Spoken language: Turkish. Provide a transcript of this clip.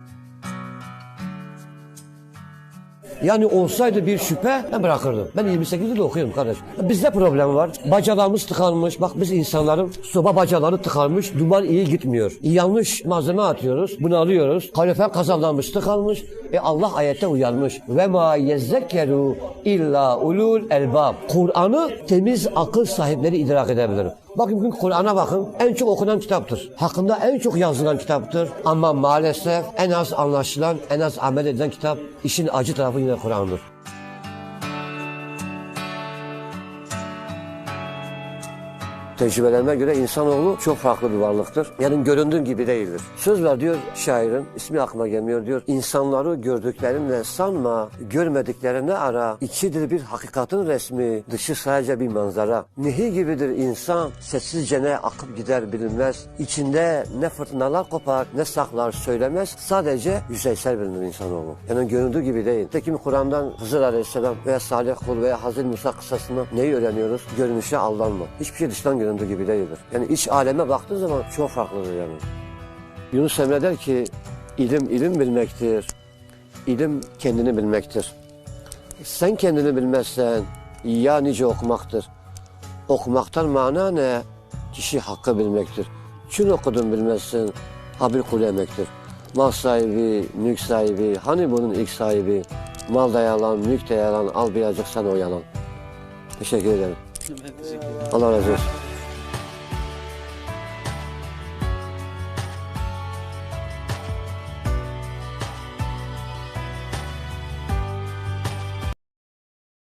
Thank you. Yani olsaydı bir şüphe ben bırakırdım. Ben 28'de de okuyorum kardeş. Bizde problem var. Bacalarımız tıkanmış. Bak biz insanların soba bacaları tıkanmış. Duman iyi gitmiyor. Yanlış malzeme atıyoruz. Bunu alıyoruz. Kalorifer kazanlanmış tıkanmış. E Allah ayette uyarmış. Ve ma yezzekeru illa ulul elbab. Kur'an'ı temiz akıl sahipleri idrak edebilir. Bakın bugün Kur'an'a bakın en çok okunan kitaptır. Hakkında en çok yazılan kitaptır. Ama maalesef en az anlaşılan, en az amel edilen kitap işin acı tarafı yine Kur'an'dır. Tecrübelerime göre insanoğlu çok farklı bir varlıktır. Yani göründüğün gibi değildir. Söz var diyor şairin, ismi aklıma gelmiyor diyor. İnsanları gördüklerinle sanma, görmediklerini ara. İçidir bir hakikatin resmi, dışı sadece bir manzara. Nehir gibidir insan, sessizce ne akıp gider bilinmez. İçinde ne fırtınalar kopar, ne saklar söylemez. Sadece yüzeysel bilinir insanoğlu. Yani göründüğü gibi değil. Tekim Kur'an'dan Hızır Aleyhisselam veya Salih Kul veya Hazreti Musa kıssasından neyi öğreniyoruz? Görünüşe aldanma. Hiçbir şey dıştan göründüğü gibi değildir. Yani iç aleme baktığın zaman çok farklıdır yani. Yunus Emre der ki ilim ilim bilmektir. İlim kendini bilmektir. Sen kendini bilmezsen ya nice okumaktır. Okumaktan mana ne? Kişi hakkı bilmektir. Çün okudun bilmezsin, habil kul emektir. Mal sahibi, mülk sahibi, hani bunun ilk sahibi? Mal da yalan, mülk de yalan, al birazcık sen o yalan. Teşekkür ederim. Ben teşekkür ederim. Allah razı olsun.